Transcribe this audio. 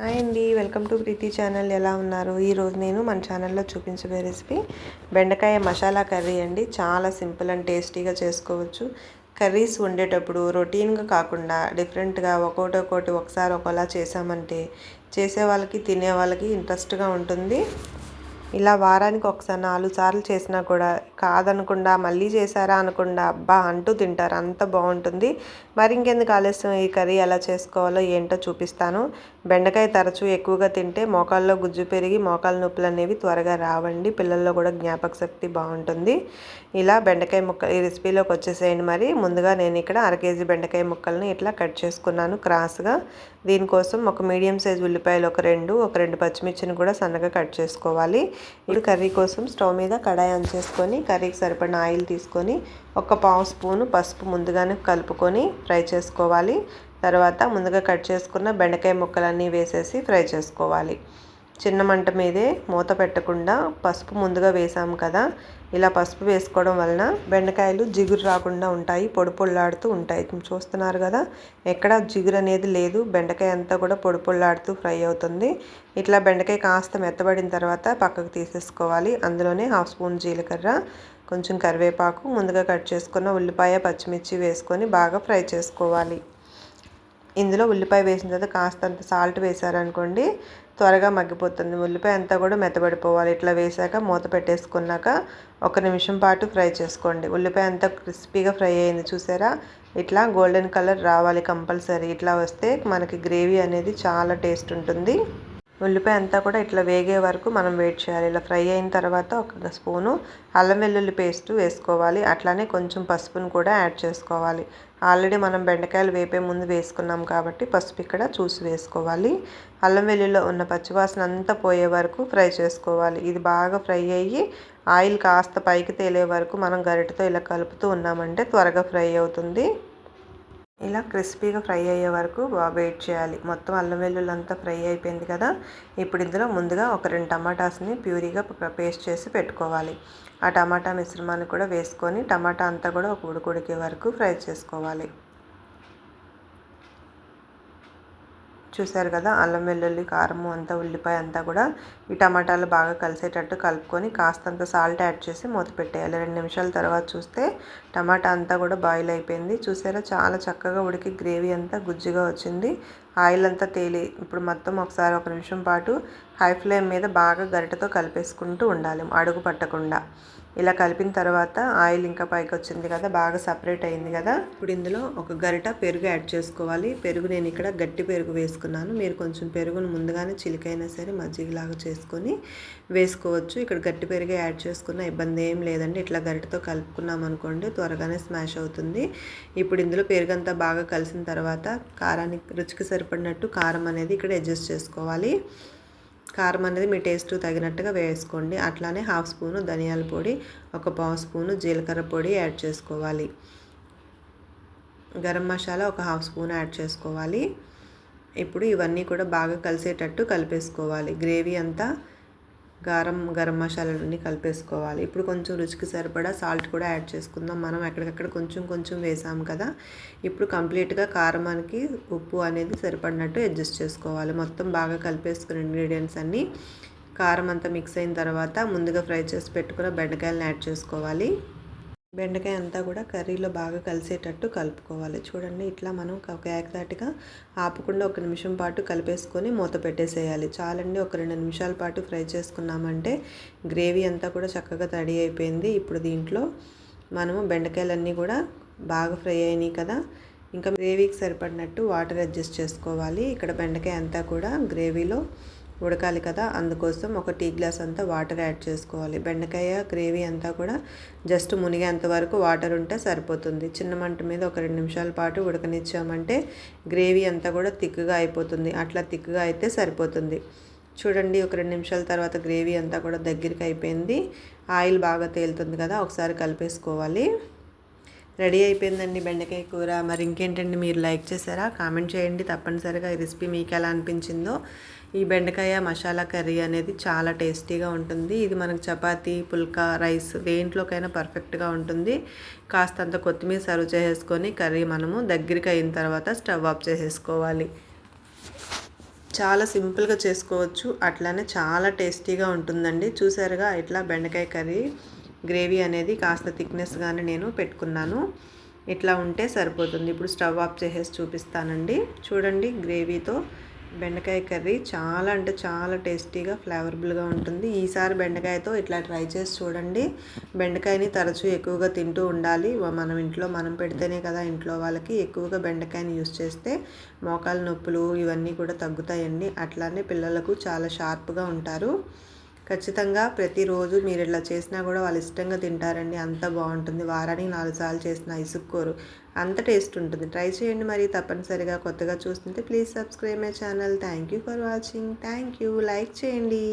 Hi అండి welcome to Preethi channel. ఎలా ఉన్నారు? ఈరోజు నేను మన ఛానల్లో చూపించబోయే రెసిపీ బెండకాయ మసాలా కర్రీ అండి. చాలా సింపుల్ అండ్ టేస్టీగా చేసుకోవచ్చు. కర్రీస్ వండేటప్పుడు రొటీన్గా కాకుండా డిఫరెంట్గా ఒక్కోటి ఒక్కోటి ఒకసారి ఒకలా చేసామంటే చేసే వాళ్ళకి తినే వాళ్ళకి ఇంట్రెస్ట్గా ఉంటుంది. ఇలా వారానికి ఒకసారి నాలుగు సార్లు చేసినా కూడా కాదనకుండా మళ్ళీ చేశారా అనకుండా అబ్బా అంటూ తింటారు. అంత బాగుంటుంది. మరి ఇంకెందుకు ఆలస్యం? ఈ కర్రీ ఎలా చేసుకోవాలో ఏంటో చూపిస్తాను. బెండకాయ తరచూ ఎక్కువగా తింటే మోకాల్లో గుజ్జు పెరిగి మోకాల నొప్పులు అనేవి త్వరగా రావండి. పిల్లల్లో కూడా జ్ఞాపక శక్తి బాగుంటుంది. ఇలా బెండకాయ ముక్క ఈ రెసిపీలోకి వచ్చేసేయండి మరి. ముందుగా నేను ఇక్కడ అర కేజీ బెండకాయ ముక్కల్ని ఇట్లా కట్ చేసుకున్నాను క్రాస్గా. దీనికోసం ఒక మీడియం సైజ్ ఉల్లిపాయలు ఒక రెండు ఒక రెండు పచ్చిమిర్చిని కూడా సన్నగా కట్ చేసుకోవాలి. ఇప్పుడు కర్రీ కోసం స్టవ్ మీద కడాయి ఆన్ చేసుకొని కర్రీకి సరిపడిన ఆయిల్ తీసుకొని ఒక పావు స్పూను పసుపు ముందుగానే కలుపుకొని ఫ్రై చేసుకోవాలి. తర్వాత ముందుగా కట్ చేసుకున్న బెండకాయ ముక్కలన్నీ వేసేసి ఫ్రై చేసుకోవాలి. చిన్న మంట మీదే మూత పెట్టకుండా పసుపు ముందుగా వేసాము కదా. ఇలా పసుపు వేసుకోవడం వలన బెండకాయలు జిగురు రాకుండా ఉంటాయి పొడి పొళ్ళాడుతూ ఉంటాయి. చూస్తున్నారు కదా ఎక్కడ జిగురు అనేది లేదు. బెండకాయ అంతా కూడా పొడి పొళ్ళాడుతూ ఫ్రై అవుతుంది. ఇట్లా బెండకాయ కాస్త మెత్తబడిన తర్వాత పక్కకు తీసేసుకోవాలి. అందులోనే హాఫ్ స్పూన్ జీలకర్ర కొంచెం కరివేపాకు ముందుగా కట్ చేసుకున్న ఉల్లిపాయ పచ్చిమిర్చి వేసుకొని బాగా ఫ్రై చేసుకోవాలి. ఇందులో ఉల్లిపాయ వేసిన తర్వాత కాస్తంత సాల్ట్ వేసారనుకోండి త్వరగా మగ్గిపోతుంది. ఉల్లిపాయ అంతా కూడా మెత్తబడిపోవాలి. ఇట్లా వేసాక మూత పెట్టేసుకున్నాక ఒక నిమిషం పాటు ఫ్రై చేసుకోండి. ఉల్లిపాయ అంతా క్రిస్పీగా ఫ్రై అయింది చూసారా? ఇట్లా గోల్డెన్ కలర్ రావాలి కంపల్సరీ. ఇట్లా వస్తే మనకి గ్రేవీ అనేది చాలా టేస్ట్ ఉంటుంది. ఉల్లిపాయ అంతా కూడా ఇట్లా వేగే వరకు మనం వెయిట్ చేయాలి. ఇలా ఫ్రై అయిన తర్వాత ఒక స్పూను అల్లం వెల్లుల్లి పేస్ట్ వేసుకోవాలి. అట్లానే కొంచెం పసుపును కూడా యాడ్ చేసుకోవాలి. ఆల్రెడీ మనం బెండకాయలు వేపే ముందు వేసుకున్నాం కాబట్టి పసుపు ఇక్కడ చూసి వేసుకోవాలి. అల్లం వెల్లుల్లిలో ఉన్న పచ్చివాసన అంతా పోయే వరకు ఫ్రై చేసుకోవాలి. ఇది బాగా ఫ్రై అయ్యి ఆయిల్ కాస్త పైకి తేలే వరకు మనం గరిటతో ఇలా కలుపుతూ ఉన్నామంటే త్వరగా ఫ్రై అవుతుంది. ఇలా క్రిస్పీగా ఫ్రై అయ్యే వరకు బాగా వెయిట్ చేయాలి. మొత్తం అల్లం వెల్లుల్లి అంతా ఫ్రై అయిపోయింది కదా. ఇప్పుడు ఇందులో ముందుగా ఒక రెండు టమాటాస్ని ప్యూరీగా పేస్ట్ చేసి పెట్టుకోవాలి. ఆ టమాటా మిశ్రమాన్ని కూడా వేసుకొని టమాటా అంతా కూడా ఒక ఉడికే వరకు ఫ్రై చేసుకోవాలి. చూసారు కదా అల్లం వెల్లుల్లి కారము అంతా ఉల్లిపాయ అంతా కూడా ఈ టమాటాలు బాగా కలిసేటట్టు కలుపుకొని కాస్తంత సాల్ట్ యాడ్ చేసి మూత పెట్టేయాలి. రెండు నిమిషాల తర్వాత చూస్తే టమాటా అంతా కూడా బాయిల్ అయిపోయింది. చూసారా చాలా చక్కగా ఉడికి గ్రేవీ అంతా గుజ్జుగా వచ్చింది. ఆయిల్ అంతా తేలి ఇప్పుడు మొత్తం ఒకసారి ఒక నిమిషం పాటు హై ఫ్లేమ్ మీద బాగా గరిటతో కలిపేసుకుంటూ ఉండాలి అడుగు పట్టకుండా. ఇలా కలిపిన తర్వాత ఆయిల్ ఇంకా పైకి వచ్చింది కదా బాగా సపరేట్ అయింది కదా. ఇప్పుడు ఇందులో ఒక గరిట పెరుగు యాడ్ చేసుకోవాలి. పెరుగు నేను ఇక్కడ గట్టి పెరుగు వేసుకున్నాను. మీరు కొంచెం పెరుగును ముందుగానే చిలికైనా సరే మజ్జిగలాగా చేసుకొని వేసుకోవచ్చు. ఇక్కడ గట్టి పెరుగు యాడ్ చేసుకున్న ఇబ్బంది ఏం లేదండి. ఇట్లా గరిటతో కలుపుకున్నాం అనుకోండి త్వరగానే స్మాష్ అవుతుంది. ఇప్పుడు ఇందులో పెరుగు అంతా బాగా కలిసిన తర్వాత కారానికి రుచికి సరిపడినట్టు కారం అనేది ఇక్కడ అడ్జస్ట్ చేసుకోవాలి. కారం అనేది మీ టేస్ట్ తగినట్టుగా వేసుకోండి. అట్లానే హాఫ్ స్పూను ధనియాల పొడి ఒక పావు స్పూను జీలకర్ర పొడి యాడ్ చేసుకోవాలి. గరం మసాలా ఒక హాఫ్ స్పూన్ యాడ్ చేసుకోవాలి. ఇప్పుడు ఇవన్నీ కూడా బాగా కలిసేటట్టు కలిపేసుకోవాలి. గ్రేవీ అంతా గారం గరం మసాలాలన్నీ కలిపేసుకోవాలి. ఇప్పుడు కొంచెం రుచికి సరిపడా సాల్ట్ కూడా యాడ్ చేసుకుందాం. మనం ఎక్కడికక్కడ కొంచెం కొంచెం వేసాము కదా. ఇప్పుడు కంప్లీట్గా కారమానికి ఉప్పు అనేది సరిపడినట్టు అడ్జస్ట్ చేసుకోవాలి. మొత్తం బాగా కలిపేసుకున్న ఇంగ్రీడియంట్స్ అన్నీ కారం అంతా మిక్స్ అయిన తర్వాత ముందుగా ఫ్రై చేసి పెట్టుకున్న బెండకాయలను యాడ్ చేసుకోవాలి. బెండకాయ అంతా కూడా కర్రీలో బాగా కలిసేటట్టు కలుపుకోవాలి. చూడండి ఇట్లా మనం ఒక ఏకదాటిగా ఆపకుండా ఒక నిమిషం పాటు కలిపేసుకొని మూత పెట్టేసేయాలి. చాలండి ఒక రెండు నిమిషాల పాటు ఫ్రై చేసుకున్నామంటే గ్రేవీ అంతా కూడా చక్కగా తడి అయిపోయింది. ఇప్పుడు దీంట్లో మనము బెండకాయలన్నీ కూడా బాగా ఫ్రై అయినాయి కదా. ఇంకా గ్రేవీకి సరిపడినట్టు వాటర్ అడ్జస్ట్ చేసుకోవాలి. ఇక్కడ బెండకాయ అంతా కూడా గ్రేవీలో ఉడకాలి కదా అందుకోసం ఒక టీ గ్లాస్ అంతా వాటర్ యాడ్ చేసుకోవాలి. బెండకాయ గ్రేవీ అంతా కూడా జస్ట్ మునిగేంత వరకు వాటర్ ఉంటే సరిపోతుంది. చిన్న మంట మీద ఒక రెండు నిమిషాల పాటు ఉడకనిచ్చామంటే గ్రేవీ అంతా కూడా థిక్గా అయిపోతుంది. అట్లా థిక్గా అయితే సరిపోతుంది. చూడండి ఒక రెండు నిమిషాల తర్వాత గ్రేవీ అంతా కూడా దగ్గరికి అయిపోయింది. ఆయిల్ బాగా తేలుతుంది కదా ఒకసారి కలిపేసుకోవాలి. రెడీ అయిపోయిందండి బెండకాయ కూర. మరి ఇంకేంటండి మీరు లైక్ చేశారా? కామెంట్ చేయండి. తప్పనిసరిగా ఈ రెసిపీ మీకు ఎలా అనిపించిందో. ఈ బెండకాయ మసాలా కర్రీ అనేది చాలా టేస్టీగా ఉంటుంది. ఇది మనకు చపాతి పుల్కా రైస్ దేంట్లోకైనా పర్ఫెక్ట్గా ఉంటుంది. కాస్తంత కొత్తిమీర సర్వ్ చేసేసుకొని కర్రీ మనము దగ్గరికి అయిన తర్వాత స్టవ్ ఆఫ్ చేసేసుకోవాలి. చాలా సింపుల్గా చేసుకోవచ్చు. అట్లానే చాలా టేస్టీగా ఉంటుందండి. చూసారుగా ఇట్లా బెండకాయ కర్రీ. గ్రేవీ అనేది కాస్త థిక్నెస్గానే నేను పెట్టుకున్నాను. ఇట్లా ఉంటే సరిపోతుంది. ఇప్పుడు స్టవ్ ఆఫ్ చేసేసి చూపిస్తానండి. చూడండి గ్రేవీతో బెండకాయ కర్రీ చాలా అంటే చాలా టేస్టీగా ఫ్లేవరబుల్గా ఉంటుంది. ఈసారి బెండకాయతో ఇట్లా ట్రై చేసి చూడండి. బెండకాయని తరచూ ఎక్కువగా తింటూ ఉండాలి. మనం ఇంట్లో మనం పెడితేనే కదా ఇంట్లో వాళ్ళకి ఎక్కువగా బెండకాయని యూస్ చేస్తే మోకాలు నొప్పులు ఇవన్నీ కూడా తగ్గుతాయండి. అట్లానే పిల్లలకు చాలా షార్ప్గా ఉంటారు. ఖచ్చితంగా ప్రతిరోజు మీరు ఇట్లా చేసినా కూడా వాళ్ళు ఇష్టంగా తింటారండి. అంత బాగుంటుంది. వారానికి నాలుగు సార్లు చేసిన ఇసుక్కోరు అంత టేస్ట్ ఉంటుంది. ట్రై చేయండి మరి తప్పనిసరిగా కొత్తగా చూస్తుంటే please subscribe my channel. Thank you for watching. Thank you. Like చేయండి.